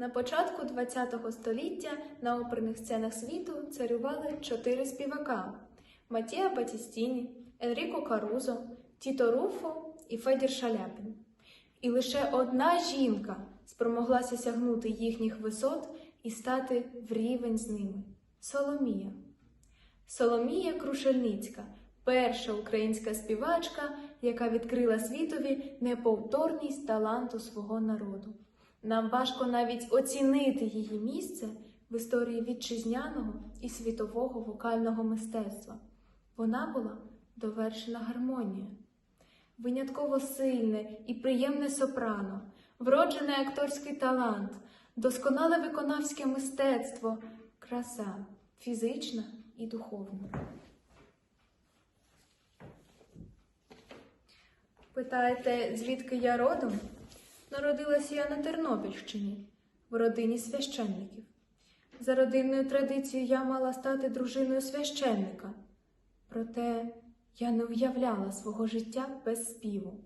На початку ХХ століття на оперних сценах світу царювали чотири співака: Матія Батістіні, Енріко Карузо, Тіто Руфо і Федір Шаляпін. І лише одна жінка спромоглася сягнути їхніх висот і стати в рівень з ними Соломія. Соломія Крушельницька, перша українська співачка, яка відкрила світові неповторність таланту свого народу. Нам важко навіть оцінити її місце в історії вітчизняного і світового вокального мистецтва. Вона була довершена гармонія. Винятково сильне і приємне сопрано, вроджений акторський талант, досконале виконавське мистецтво, краса фізична і духовна. Питаєте, звідки я родом? Народилася я на Тернопільщині, в родині священників. За родинною традицією я мала стати дружиною священника. Проте я не уявляла свого життя без співу.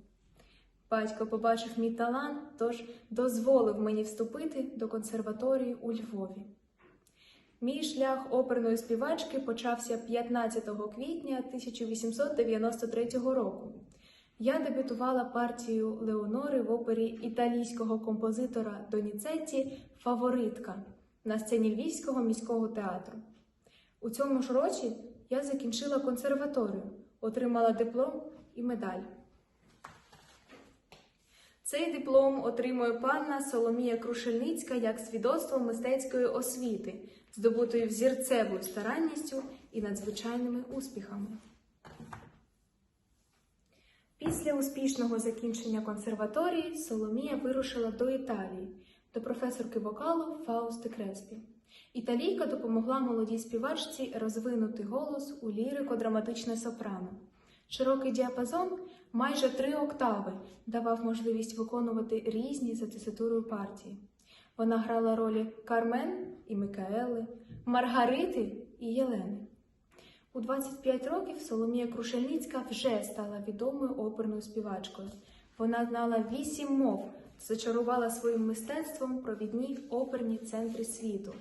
Батько побачив мій талант, тож дозволив мені вступити до консерваторії у Львові. Мій шлях оперної співачки почався 15 квітня 1893 року. Я дебютувала партію Леонори в опері італійського композитора Доніцетті Фаворитка на сцені Львівського міського театру. У цьому ж році я закінчила консерваторію, отримала диплом і медаль. Цей диплом отримує панна Соломія Крушельницька як свідоцтво мистецької освіти, здобутої взірцевою старанністю і надзвичайними успіхами. Після успішного закінчення консерваторії Соломія вирушила до Італії, до професорки вокалу Фаусти Креспі. Італійка допомогла молодій співачці розвинути голос у лірико-драматичне сопрано. Широкий діапазон, майже три октави, давав можливість виконувати різні за теситурою партії. Вона грала ролі Кармен і Микаели, Маргарити і Єлени. У 25 років Соломія Крушельницька вже стала відомою оперною співачкою. Вона знала вісім мов, зачарувала своїм мистецтвом провідні оперні центри світу: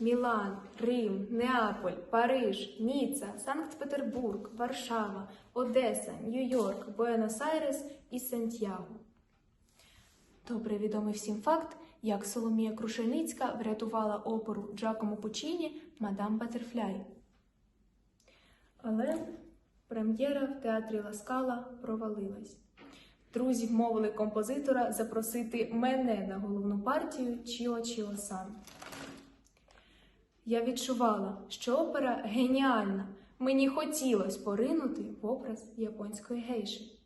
Мілан, Рим, Неаполь, Париж, Ніцца, Санкт-Петербург, Варшава, Одеса, Нью-Йорк, Буенос-Айрес і Сантьяго. Добре відомий всім факт, як Соломія Крушельницька врятувала оперу Джакомо Пучіні Мадам Батерфляй. Але прем'єра в театрі Ласкала провалилась. Друзі вмовили композитора запросити мене на головну партію Чіо Чіо Сан. Я відчувала, що опера геніальна. Мені хотілося поринути в образ японської гейші.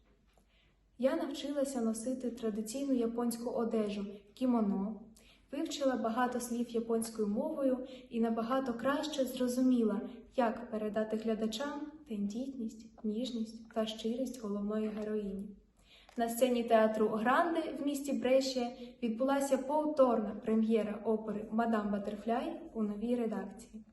Я навчилася носити традиційну японську одежу кімоно, вивчила багато слів японською мовою і набагато краще зрозуміла, як передати глядачам тендітність, ніжність та щирість головної героїні. На сцені театру Гранде в місті Бреще відбулася повторна прем'єра опери Мадам Батерфляй у новій редакції.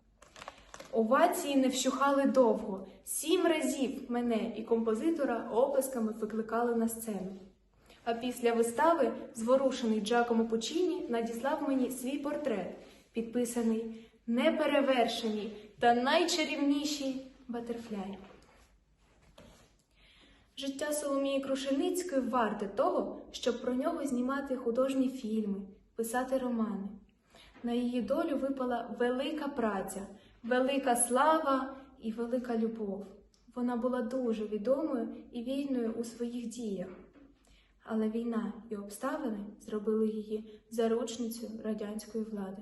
Овації не вщухали довго. Сім разів мене і композитора оплесками викликали на сцену. А після вистави зворушений Джакомо Пучіні надіслав мені свій портрет, підписаний неперевершеній та найчарівнішій Батерфляй. Життя Соломії Крушельницької варте того, щоб про нього знімати художні фільми, писати романи. На її долю випала велика праця, велика слава і велика любов. Вона була дуже відомою і вільною у своїх діях. Але війна і обставини зробили її заручницею радянської влади.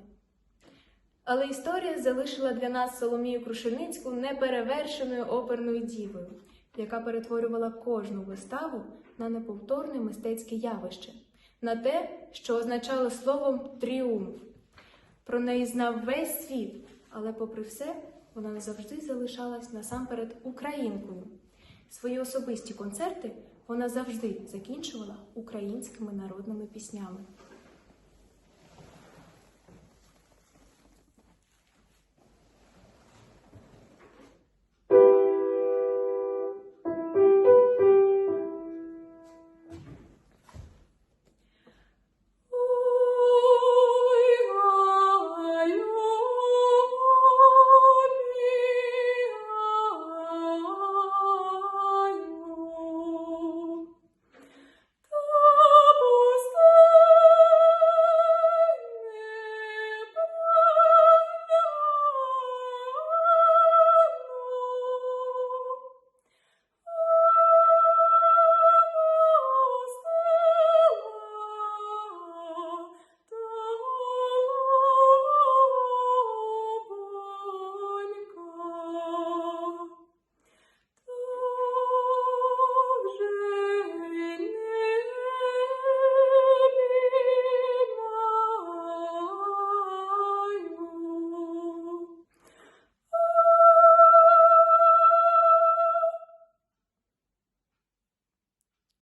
Але історія залишила для нас Соломію Крушельницьку неперевершеною оперною дівою, яка перетворювала кожну виставу на неповторне мистецьке явище, на те, що означало словом тріумф. Про неї знав весь світ, але, попри все, вона завжди залишалась насамперед українкою. Свої особисті концерти вона завжди закінчувала українськими народними піснями.